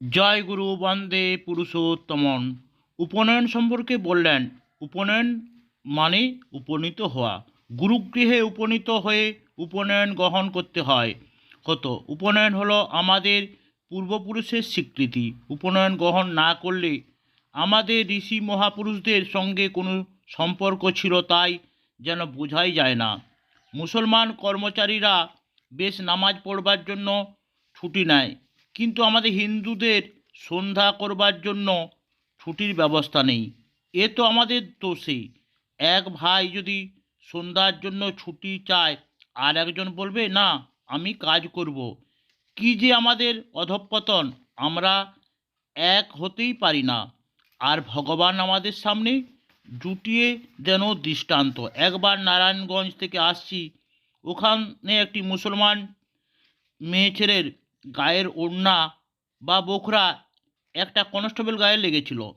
জয় গুরু, বন্দে পুরুষোত্তমন উপনয়ন সম্পর্কে বললেন, উপনয়ন মানে উপনীত হওয়া। গুরুগৃহে উপনীত হয়ে উপনয়ন গ্রহণ করতে হয়। হতো, উপনয়ন হলো আমাদের পূর্বপুরুষের স্বীকৃতি। উপনয়ন গ্রহণ না করলে আমাদের ঋষি মহাপুরুষদের সঙ্গে কোনো সম্পর্ক ছিল তাই যেন বোঝাই যায় না। মুসলমান কর্মচারীরা বেশ নামাজ পড়বার জন্য ছুটি নেয়। কিন্তু আমাদের হিন্দুদের সন্ধ্যা করবার জন্য ছুটির ব্যবস্থা নেই। এ তো আমাদের দোষে। এক ভাই যদি সন্ধ্যার জন্য ছুটি চায়, আর একজন বলবে, না, আমি কাজ করব। কি যে আমাদের অধঃপতন, আমরা এক হতেই পারি না। আর ভগবান আমাদের সামনে জুটিয়ে যেন দৃষ্টান্ত। একবার নারায়ণগঞ্জ থেকে আসছি, ওখানে একটি মুসলমান মেয়ে ছেলের গায়ের ওড়না বা বোখরা একটা কনস্টেবল গায়ে লেগেছিল।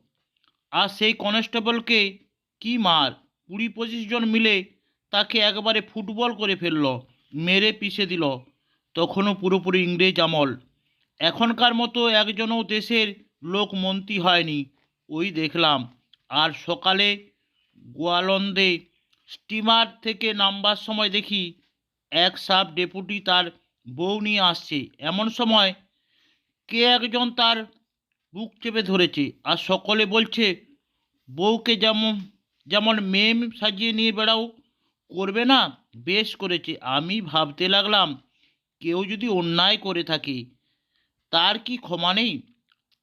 আর সেই কনস্টেবলকে কি মার? কুড়ি পঁচিশ জন মিলে তাকে একবারে ফুটবল করে ফেলল, মেরে পিষে দিল। তখনও পুরোপুরি ইংরেজ আমল। এখনকার মতো একজনও দেশের লোক মন্ত্রী হয়নি। ওই দেখলাম। আর সকালে গোয়ালন্দে স্টিমার থেকে নামবার সময় দেখি এক সাব ডেপুটি তার বউ নিয়ে আসছে। এমন সময় কে একজন তার বুক চেপে ধরেছে আর সকলে বলছে, বউকে যেমন যেমন মেম সাজিয়ে নিয়ে বেড়াও, করবে না? বেশ করেছে। আমি ভাবতে লাগলাম, কেউ যদি অন্যায় করে থাকে, তার কি ক্ষমা নেই?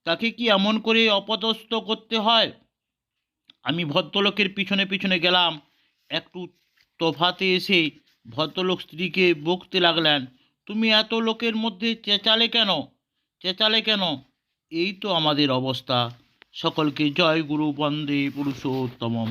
তাকে কি এমন করে অপদস্থ করতে হয়? আমি ভদ্রলোকের পিছনে পিছনে গেলাম। একটু তফাতে এসে ভদ্রলোক স্ত্রীকে বকতে লাগলেন। তুমি এত লোকের মধ্যে চেঁচালে কেন? চেঁচালে কেন? এই তো আমাদের অবস্থা। সকলকে জয় গুরু বন্দে পুরুষোত্তম